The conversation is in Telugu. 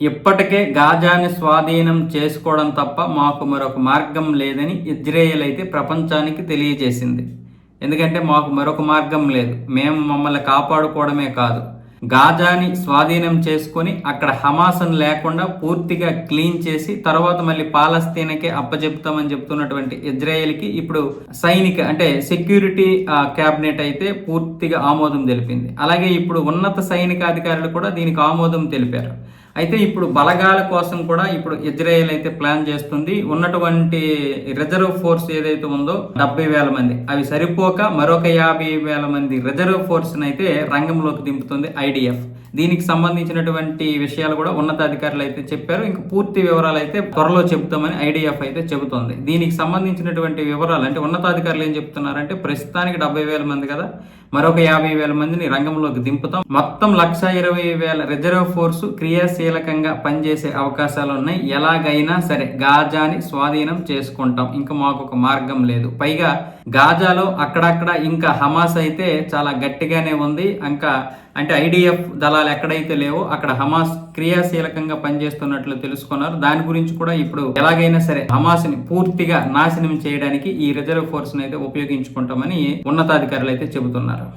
ఇప్పటికే గాజాని స్వాధీనం చేసుకోవడం తప్ప మాకు మరొక మార్గం లేదని ఇజ్రాయేల్ అయితే ప్రపంచానికి తెలియజేసింది. ఎందుకంటే మాకు మరొక మార్గం లేదు. మేము మమ్మల్ని కాపాడుకోవడమే కాదు. గాజాని స్వాధీనం చేసుకొని అక్కడ హమాసన్ లేకుండా పూర్తిగా క్లీన్ చేసి తర్వాత మళ్ళీ పాలస్తీనకే అప్పచెప్తామని చెప్తున్నటువంటి ఇజ్రాయెల్కి ఇప్పుడు సైనిక అంటే సెక్యూరిటీ క్యాబినెట్ అయితే పూర్తిగా ఆమోదం తెలిపింది. అలాగే ఇప్పుడు ఉన్నత సైనిక అధికారులు కూడా దీనికి ఆమోదం తెలిపారు. అయితే ఇప్పుడు బలగాల కోసం కూడా ఇప్పుడు ఇజ్రాయెల్ అయితే ప్లాన్ చేస్తుంది. ఉన్నటువంటి రిజర్వ్ ఫోర్స్ ఏదైతే ఉందో డెబ్బై వేల మంది. అవి సరిపోక మరొక యాభై వేల మంది రిజర్వ్ ఫోర్స్ అయితే రంగంలోకి దింపుతుంది ఐడిఎఫ్ దీనికి సంబంధించినటువంటి విషయాలు కూడా ఉన్నతాధికారులు అయితే చెప్పారు. ఇంకా పూర్తి వివరాలు అయితే త్వరలో చెబుతామని ఐడిఎఫ్ అయితే చెబుతోంది. దీనికి సంబంధించినటువంటి వివరాలు అంటే ఉన్నతాధికారులు ఏం చెప్తున్నారంటే ప్రస్తుతానికి డెబ్బై వేల మంది కదా మరొక యాభై వేల మందిని రంగంలోకి దింపుతాం. మొత్తం లక్ష ఇరవై వేల రిజర్వ్ ఫోర్సు క్రియాశీలకంగా పనిచేసే అవకాశాలు ఉన్నాయి. ఎలాగైనా సరే గాజాని స్వాధీనం చేసుకుంటాం. ఇంకా మాకు ఒక మార్గం లేదు. పైగా గాజాలో అక్కడక్కడ ఇంకా హమాస్ అయితే చాలా గట్టిగానే ఉంది. ఇంకా అంటే ఐడిఎఫ్ దళాలు ఎక్కడైతే లేవో అక్కడ హమాస్ క్రియాశీలకంగా పనిచేస్తున్నట్లు తెలుసుకున్నారు. దాని గురించి కూడా ఇప్పుడు ఎలాగైనా సరే హమాస్ని పూర్తిగా నాశనం చేయడానికి ఈ రిజర్వ్ ఫోర్స్ అయితే ఉపయోగించుకుంటామని ఉన్నతాధికారులు అయితే చెబుతున్నారు.